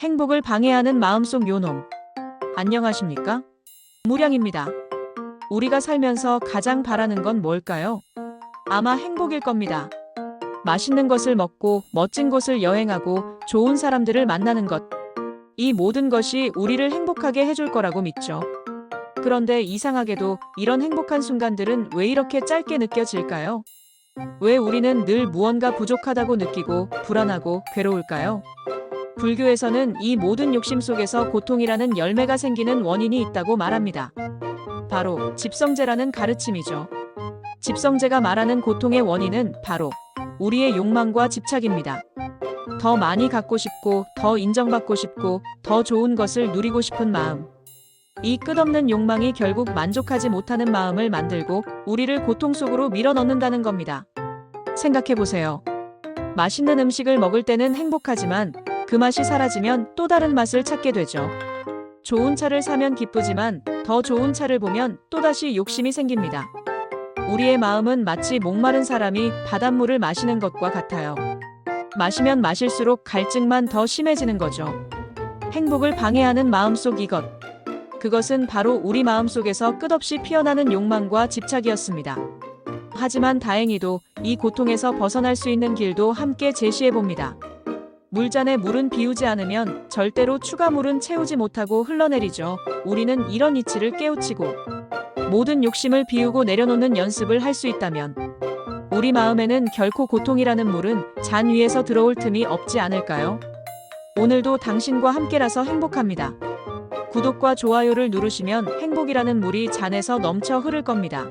행복을 방해하는 마음속 요놈. 안녕하십니까? 무량입니다. 우리가 살면서 가장 바라는 건 뭘까요? 아마 행복일 겁니다. 맛있는 것을 먹고 멋진 곳을 여행하고 좋은 사람들을 만나는 것. 이 모든 것이 우리를 행복하게 해줄 거라고 믿죠. 그런데 이상하게도 이런 행복한 순간들은 왜 이렇게 짧게 느껴질까요? 왜 우리는 늘 무언가 부족하다고 느끼고 불안하고 괴로울까요? 불교에서는 이 모든 욕심 속에서 고통이라는 열매가 생기는 원인이 있다고 말합니다. 바로 집성제라는 가르침이죠. 집성제가 말하는 고통의 원인은 바로 우리의 욕망과 집착입니다. 더 많이 갖고 싶고, 더 인정받고 싶고, 더 좋은 것을 누리고 싶은 마음. 이 끝없는 욕망이 결국 만족하지 못하는 마음을 만들고 우리를 고통 속으로 밀어 넣는다는 겁니다. 생각해 보세요. 맛있는 음식을 먹을 때는 행복하지만 그 맛이 사라지면 또 다른 맛을 찾게 되죠. 좋은 차를 사면 기쁘지만 더 좋은 차를 보면 또다시 욕심이 생깁니다. 우리의 마음은 마치 목마른 사람이 바닷물을 마시는 것과 같아요. 마시면 마실수록 갈증만 더 심해지는 거죠. 행복을 방해하는 마음속 이것. 그것은 바로 우리 마음속에서 끝없이 피어나는 욕망과 집착이었습니다. 하지만 다행히도 이 고통에서 벗어날 수 있는 길도 함께 제시해 봅니다. 물잔에 물은 비우지 않으면 절대로 추가 물은 채우지 못하고 흘러내리죠. 우리는 이런 이치를 깨우치고 모든 욕심을 비우고 내려놓는 연습을 할 수 있다면 우리 마음에는 결코 고통이라는 물은 잔 위에서 들어올 틈이 없지 않을까요? 오늘도 당신과 함께라서 행복합니다. 구독과 좋아요를 누르시면 행복이라는 물이 잔에서 넘쳐 흐를 겁니다.